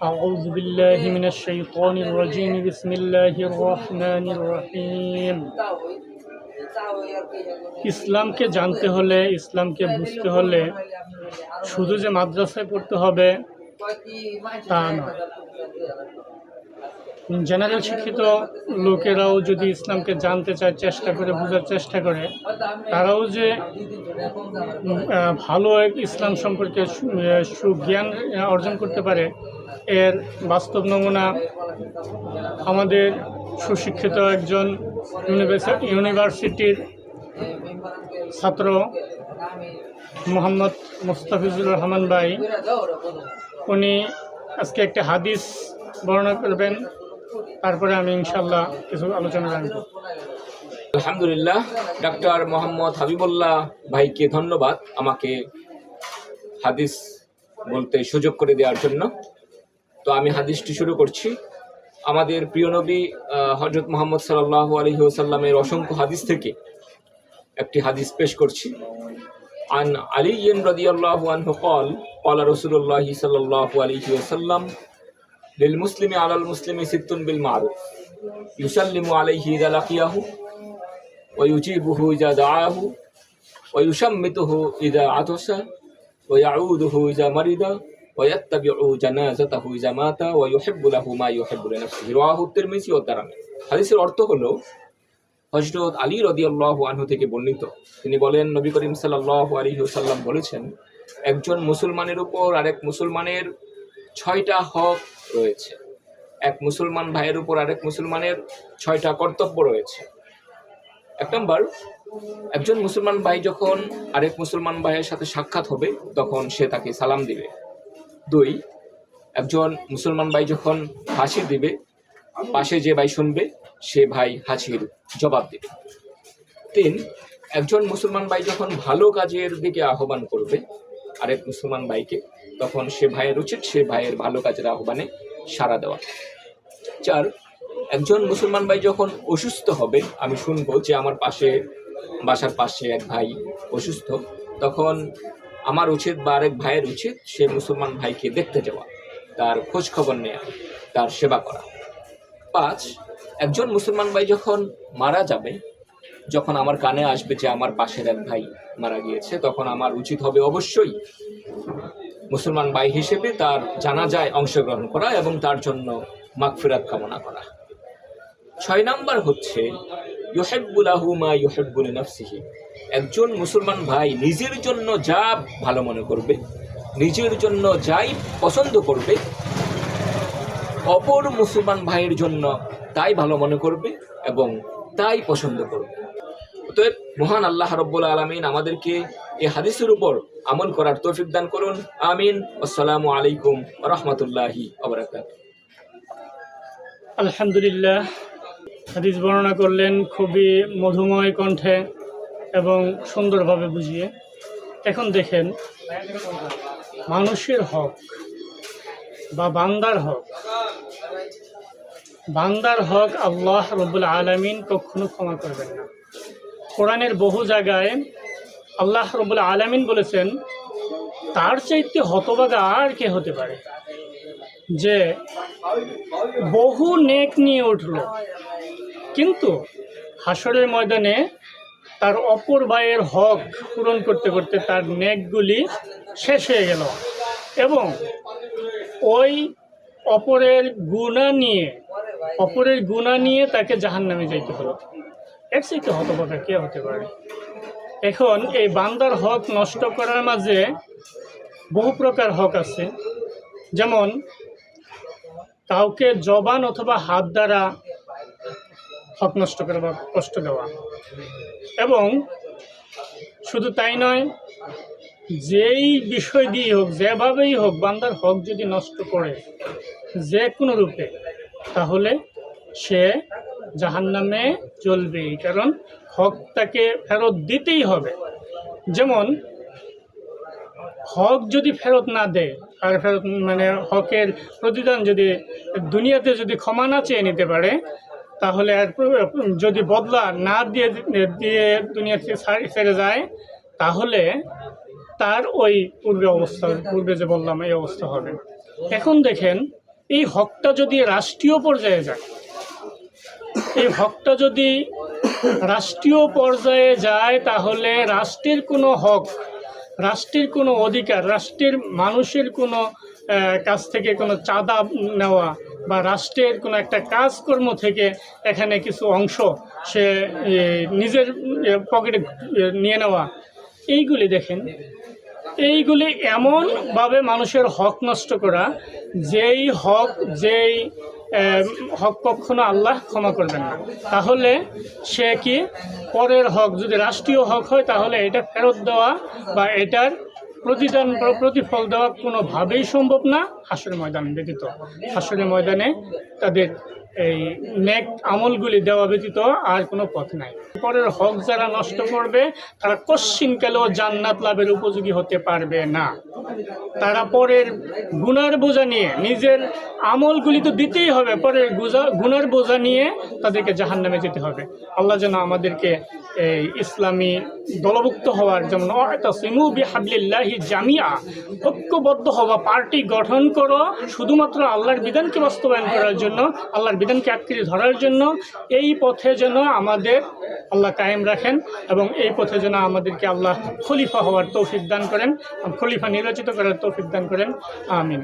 أعوذ بالله من الشيطان الرجيم بسم الله الرحمن الرحيم ইসলামকে জানতে হলে ইসলামকে বুঝতে হলে শুধু যে মাদ্রাসায় পড়তে হবে তা নয় জেনারেল শিক্ষিত লোকেরাও যদি ইসলামকে জানতে চায়, চেষ্টা করে, বোঝার চেষ্টা করে, তারাও যে ভালো এক ইসলাম সম্পর্কে সুজ্ঞান অর্জন করতে পারে, এর বাস্তব নমুনা আমাদের সুশিক্ষিত একজন ইউনিভার্সিটির ছাত্র মোহাম্মদ মুস্তাফিজুর রহমান ভাই। উনি আজকে একটা হাদিস বর্ণনা করবেন। তারপরে আমি ইনশাল্লাহ কিছু আলোচনা রাখব আলহামদুলিল্লাহ, ডাক্তার মোহাম্মদ হাবিবুল্লাহ ভাইকে ধন্যবাদ আমাকে হাদিস বলতে সুযোগ করে দেওয়ার জন্য। তো আমি হাদিসটি শুরু করছি। আমাদের প্রিয় নবী হজরত মোহাম্মদ সাল্লাহ আলহি ওসাল্লামের অসংখ্য হাদিস থেকে একটি হাদিস পেশ করছি। আন আলী ইয়েন রদিয়াল্লাহু আনহু কল কলা রসুল্লাহি সাল্লাহ আলহি ওসাল্লাম الله صلى الله عليه وسلم للمسلم على المسلم ست بالمعروف يسلم عليه إذا لقيه ويجيبه إذا دعاه ويشمته إذا عطس ويعوده إذا مرض ويتبع جنازته إذا مات ويحب له ما يحب لنفسه رواه الترمذي والدرمي হাদিসের অর্থ হলো হজরত আলী রদিয়াল্লাহ আনহু থেকে বর্ণিত তিনি বলেন নবী করিম সাল্লাহ আলী সাল্লাম বলেছেন একজন মুসলমানের উপর আরেক মুসলমানের ছয়টা হক রয়েছে। এক মুসলমান ভাইয়ের উপর আরেক মুসলমানের ছয়টা কর্তব্য রয়েছে। এক নম্বর, একজন মুসলমান ভাই যখন আরেক মুসলমান ভাইয়ের সাথে সাক্ষাৎ হবে, তখন সে তাকে সালাম দিবে। দুই, একজন মুসলমান ভাই যখন হাসি দিবে, পাশে যে ভাই শুনবে, সে ভাই হাসির জবাব দিবে। তিন, একজন মুসলমান ভাই যখন ভালো কাজের দিকে আহ্বান করবে, আরেক মুসলমান ভাইকে তখন সে ভাইয়ের উচিত, সে ভাইয়ের ভালো কাজের আহ্বানে সাড়া দেওয়া। চার, একজন মুসলমান ভাই যখন অসুস্থ হবে, আমি শুনব যে আমার পাশে, বাসার পাশে এক ভাই অসুস্থ, তখন আমার উচিত বা আরেক ভাইয়ের উচিত সে মুসলমান ভাইকে দেখতে যাওয়া, তার খোঁজ খবর নেওয়া তার সেবা করা। পাঁচ, একজন মুসলমান ভাই যখন মারা যাবে, যখন আমার কানে আসবে যে আমার পাশের এক ভাই মারা গিয়েছে, তখন আমার উচিত হবে অবশ্যই মুসলমান ভাই হিসেবে তার জানাজায় অংশগ্রহণ করা এবং তার জন্য মাগফিরাত কামনা করা। ছয় নাম্বার হচ্ছে, ইউহেব্বুলাহু মা ইউহেব্বুল নাফসিহি। একজন মুসলমান ভাই নিজের জন্য যা ভালো মনে করবে, নিজের জন্য যাই পছন্দ করবে, অপর মুসলমান ভাইয়ের জন্য তাই ভালো মনে করবে এবং তাই পছন্দ করবে। অতএব মহান আল্লাহ রব্বুল আলমিন আমাদেরকে এই হাদিসের উপর আমল করার তৌফিক দান করুন। আমিন। আসসালামু আলাইকুম রহমতুল্লাহি আলহামদুলিল্লাহ, হাদিস বর্ণনা করলেন খুবই মধুময় কণ্ঠে এবং সুন্দরভাবে বুঝিয়ে। এখন দেখেন, মানুষের হক বা বান্দার হক বান্দার হক আল্লাহ রবুল আলমিন কখনো ক্ষমা করবেন না। কোরআনের বহু জায়গায় আল্লাহ রবুল আলমিন বলেছেন, তার চাইতে হতবাগা আর কে হতে পারে? যে বহু নেক নিয়ে উঠল, কিন্তু হাসরের ময়দানে তার অপর ভাইয়ের হক পূরণ করতে করতে তার নেকগুলি শেষ হয়ে গেল এবং ওই অপরের গুণা নিয়ে, অপরের গুণা নিয়ে তাকে জাহান নামে যাইতে হলো। এর চাইতে হতবাকা কে হতে পারে? এখন এই বান্দার হক নষ্ট করার মাঝে বহু প্রকার হক আছে। যেমন, কাউকে জবান অথবা হাত দ্বারা হক নষ্ট করা বা কষ্ট দেওয়া। এবং শুধু তাই নয়, যেই বিষয় দিয়ে হোক, যেভাবেই হোক, বান্দার হক যদি নষ্ট করে যে কোনো রূপে, তাহলে সে জাহান্নামে চলবেই কারণ হক তাকে ফেরত দিতেই হবে। যেমন, হক যদি ফেরত না দেয়, আর ফেরত মানে হকের প্রতিদান যদি দুনিয়াতে যদি ক্ষমা না চেয়ে নিতে পারে, তাহলে আর যদি বদলা না দিয়ে দিয়ে দুনিয়াতে ছেড়ে যায়, তাহলে তার ওই পূর্বে অবস্থা, পূর্বে যে বললাম, এই অবস্থা হবে। এখন দেখেন, এই হকটা যদি রাষ্ট্রীয় পর্যায়ে যায় এই হকটা যদি রাষ্ট্রীয় পর্যায়ে যায়, তাহলে রাষ্ট্রের কোনো হক, রাষ্ট্রের কোনো অধিকার, রাষ্ট্রের মানুষের কোনো কাছ থেকে কোনো চাঁদা নেওয়া বা রাষ্ট্রের কোনো একটা কাজকর্ম থেকে এখানে কিছু অংশ সে নিজের পকেটে নিয়ে নেওয়া। এইগুলি দেখেন। এইগুলি এমনভাবে মানুষের হক নষ্ট করা, যেই হক, যেই হক কখনো আল্লাহ ক্ষমা করবেন না। তাহলে সে কি পরের হক, যদি রাষ্ট্রীয় হক হয়, তাহলে এটা ফেরত দেওয়া বা এটার প্রতিদান, প্রতিফল দেওয়া কোনোভাবেই সম্ভব না। হাসরের ময়দান ব্যতীত। হাসরের ময়দানে তাদের এই নেক আমলগুলি দেওয়া ব্যতীত আর কোনো পথ নাই। পরের হক যারা নষ্ট করবে, তারা কশ্চিনকালেও জান্নাত লাভের উপযোগী হতে পারবে না। তারা পরের গুনার বোঝা নিয়ে, নিজের আমলগুলি তো দিতেই হবে, পরের গুজা, গুনার বোঝা নিয়ে তাদেরকে জাহান নামে যেতে হবে। আল্লাহ যেন আমাদেরকে এই ইসলামী দলভুক্ত হওয়ার যেমন সিমু জামিয়া, ঐক্যবদ্ধ হওয়া পার্টি গঠন করো, শুধুমাত্র আল্লাহর বিধানকে বাস্তবায়ন করার জন্য আল্লাহর বিধানকে আটকিয়ে ধরার জন্য এই পথে যেন আমাদের আল্লাহ কায়েম রাখেন এবং এই পথে যেন আমাদেরকে আল্লাহ খলিফা হওয়ার তৌফিক দান করেন খলিফা নির্বাচিত করার তৌফিক দান করেন। আমিন।